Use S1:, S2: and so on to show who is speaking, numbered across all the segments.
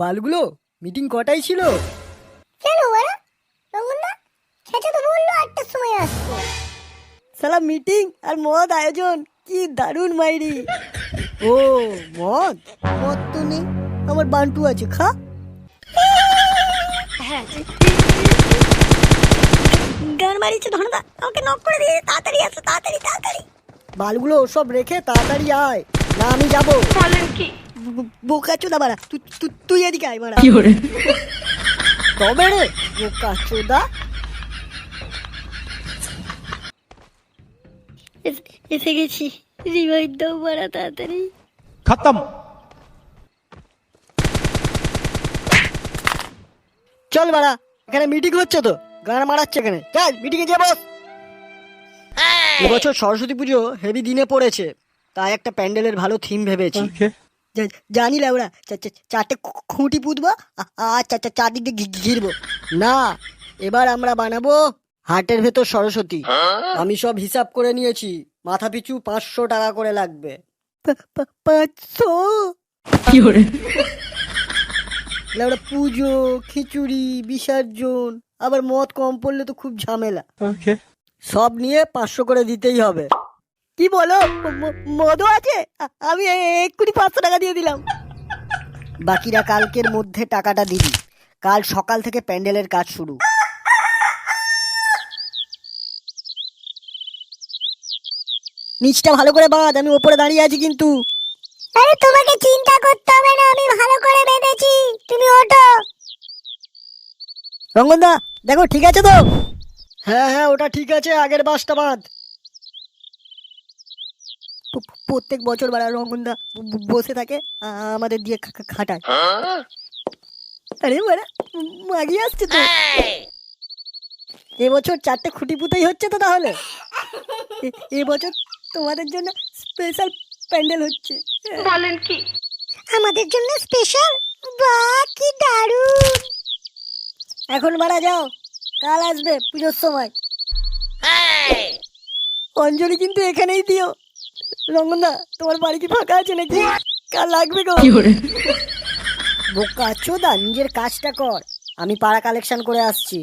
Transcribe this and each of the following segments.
S1: বালগুলো meeting কটাই ছিল?
S2: কেন ওরা? রঙ্গনদা খেচা তো বলল আটটার সময় আসব
S1: সালা মিটিং আর মদ আয়োজন কি দারুণ মাইরি। ও মদ? মদ তো নেই আমার বান্টু আছে খা।
S2: গান মারিছে ধনদা আমাকে নক করে দিয়ে তাড়াতাড়ি আসো তাড়াতাড়ি তাড়াতাড়ি।
S1: বালগুলো সব রেখে তাড়াতাড়ি আয় না আমি যাব।
S3: বলেন কি?
S1: বোকা চোদা বাড়া তুই তুই এদিকে আয় রে
S2: এসে গেছি। দাও তাড়াতাড়ি।
S4: খতম।
S1: চল বাড়া এখানে মিটিং হচ্ছে তো। গান মারাচ্ছে এখানে। চল মিটিংয়ে যে বস। হ্যাঁ। এবছর সরস্বতী পুজো হেভি দিনে পড়েছে। তাই একটা প্যান্ডেলের ভালো থিম ভেবেছি। জানি না ওরা। চারটে খু- খুঁটি পুঁতবো আ- আর চারদিক দিয়ে ঘি- ঘিরবো। না এবার আমরা বানাবো হাটের ভেতর সরস্বতী। আমি সব হিসাব করে নিয়েছি মাথা পিছু পাঁচশো টাকা করে লাগবে। পাঁচশো? ওরা পুজো খিচুড়ি বিসর্জন আবার মদ কম পড়লে তো খুব ঝামেলা। সব নিয়ে পাঁচশো করে দিতেই হবে। কি বলো? মদও আছে? আমি এক্ষুনি পাঁচশো টাকা দিয়ে দিলাম। বাকিরা কালকের মধ্যে টাকাটা দিবি। কাল সকাল থেকে প্যান্ডেলের কাজ শুরু। নিচটা ভালো করে বাঁধ আমি ওপরে দাঁড়িয়ে আছি কিন্তু।
S2: আরে তোমাকে চিন্তা করতে হবে না আমি ভালো করে বেঁধেছি। তুমি ওঠো।
S1: রঙ্গনদা দেখো ঠিক আছে তো? হ্যাঁ হ্যাঁ ওটা ঠিক আছে আগের বাসটা বাঁধ। প্রত্যেক বছর বাড়া রঙ্গনদা ব- ব- বসে থাকে আমাদের দিয়ে খাটায়। আরে বাড়া মাগি আসছে তো। এবছর চারটে খুঁটি পুঁতেই হচ্ছে তো তাহলে? এবছর তোমাদের জন্য স্পেশাল প্যান্ডেল হচ্ছে।
S3: বলেন কি?
S2: আমাদের জন্য স্পেশাল বাহ কি দারুণ!
S1: এখন বাড়া যাও কাল আসবে পুজোর সময়। অঞ্জলি কিন্তু এখানেই দিও। রঙ্গনা তোমার বাড়ি কি ফাঁকা আছে নাকি? কাল লাগবে গো? বোকা চোদা নিজের কাজটা কর। আমি পাড়া কালেকশন করে আসছি।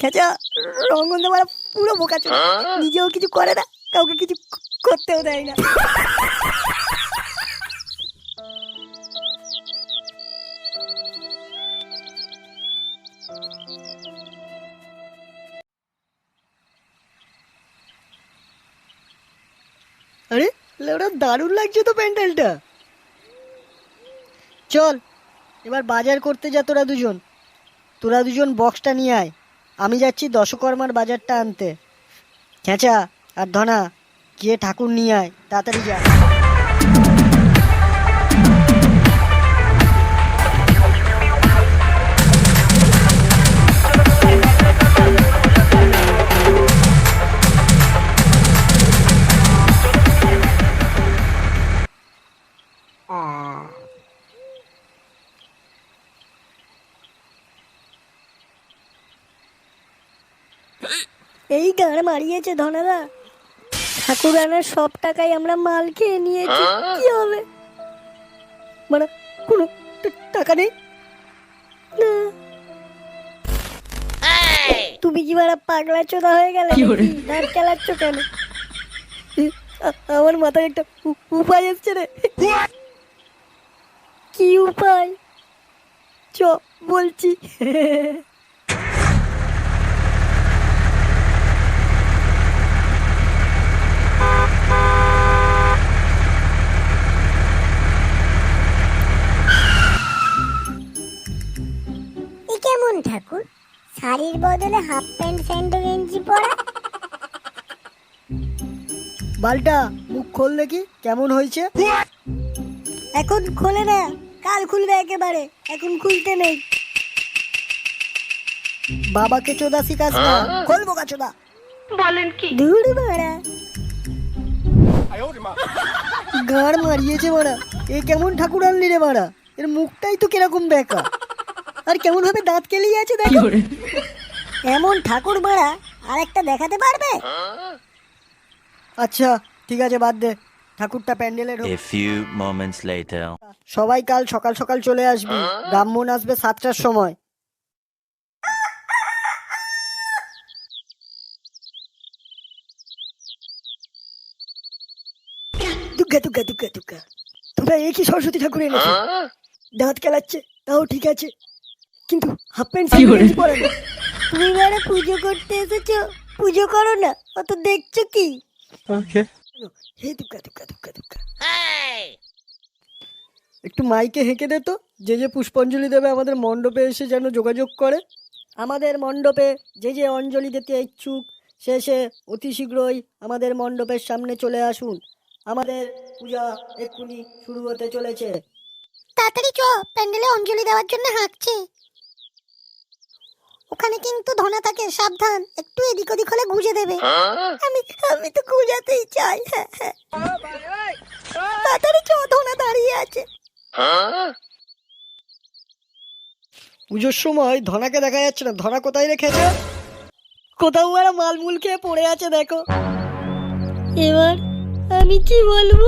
S1: খেচা রঙ্গনদা তোমার পুরো বোকা চোদা। নিজেও কিছু করে না কাউকে কিছু করতেও দেয় না। ওটা দারুণ লাগছে তো প্যান্ডেলটা। চল, এবার বাজার করতে যা তোরা দুজন। তোরা দুজন বক্সটা নিয়ে আয়। আমি যাচ্ছি দশকর্মার বাজারটা আনতে। খেঁচা আর ধনা, গিয়ে ঠাকুর নিয়ে আয়। তাড়াতাড়ি যা।
S2: এই গান মারিয়েছে ধনাদা ঠাকুর আনার সব টাকাই আমরা মাল খেয়ে নিয়েছি। কি হবে?
S1: মানে কোনো টাকা নেই?
S2: না। তুমি কি বাড়া পাগলা চোদা হয়ে গেলে? চালাচ্ছ কেন?
S1: আমার মাথায় একটা উপায় এসছে রে।
S2: কি উপায়?
S1: চ বলছি।
S2: কেমন ঠাকুর? শাড়ির বদলে হাফ প্যান্ট স্যান্ডো গেঞ্জি পরা?
S1: বালটা মুখ খোল দেখি কেমন হয়েছে?
S2: এখন খোলে না। কাল খুলবে একেবারে এখন খুলতে নেই।
S1: বাবাকে চোদা শিখাস না? খোল বোকা চোদা।
S3: বলেন কি?
S2: দূর বাড়া।
S1: গাড় মারিয়েছে মারা এ কেমন ঠাকুর আনলি রে এর মুখটাই তো কীরকম বেকা। আর কেমন ভাবে দাঁত কেলিয়ে আছে দেখো।
S2: এমন ঠাকুর মারা আর একটা দেখাতে পারবে?
S1: আচ্ছা ঠিক আছে বাদ দে। ঠাকুরটা প্যান্ডেলে ঢোক।
S4: A few moments later.
S1: সবাই কাল সকাল সকাল চলে আসবি। ব্রাহ্মণ আসবে সাতটার সময়। একই সরস্বতী ঠাকুর এনেছো? দাঁত কেলাচ্ছে তাও ঠিক আছে। কিন্তু হাফ প্যান্ট পরে না।
S2: তুমি বারে পুজো করতে এসেছ? পুজো করো না অত দেখছ কি?
S1: হে দুর্গা দুর্গা একটু মাইকে হেঁকে দে তো। যে যে পুষ্পাঞ্জলি দেবে আমাদের মণ্ডপে এসে যেন যোগাযোগ করে। আমাদের মণ্ডপে যে যে অঞ্জলি দিতে ইচ্ছুক সে সে অতি শীঘ্রই আমাদের মণ্ডপের সামনে চলে আসুন। আমাদের পূজা এক্ষুনি শুরু হতে চলেছে।
S2: তাড়াতাড়ি চ প্যান্ডেলে অঞ্জলি দেওয়ার জন্য হাঁকছে ওখানে কিন্তু ধনা থাকে সাবধান। একটু এদিক ওদিক হলে গুজে দেবে। আমি আমি তো গুজাতেই চাই হ্যাঁ হ্যাঁ। তাড়াতাড়ি চ ধনা দাঁড়িয়ে আছে।
S1: পুজোর সময় ধনাকে দেখা যাচ্ছে না। ধনা কোথায় রেখেছে? কোথাও আর মালমুল খেয়ে পড়ে আছে, দেখো।
S2: এবার আমি কি বলব?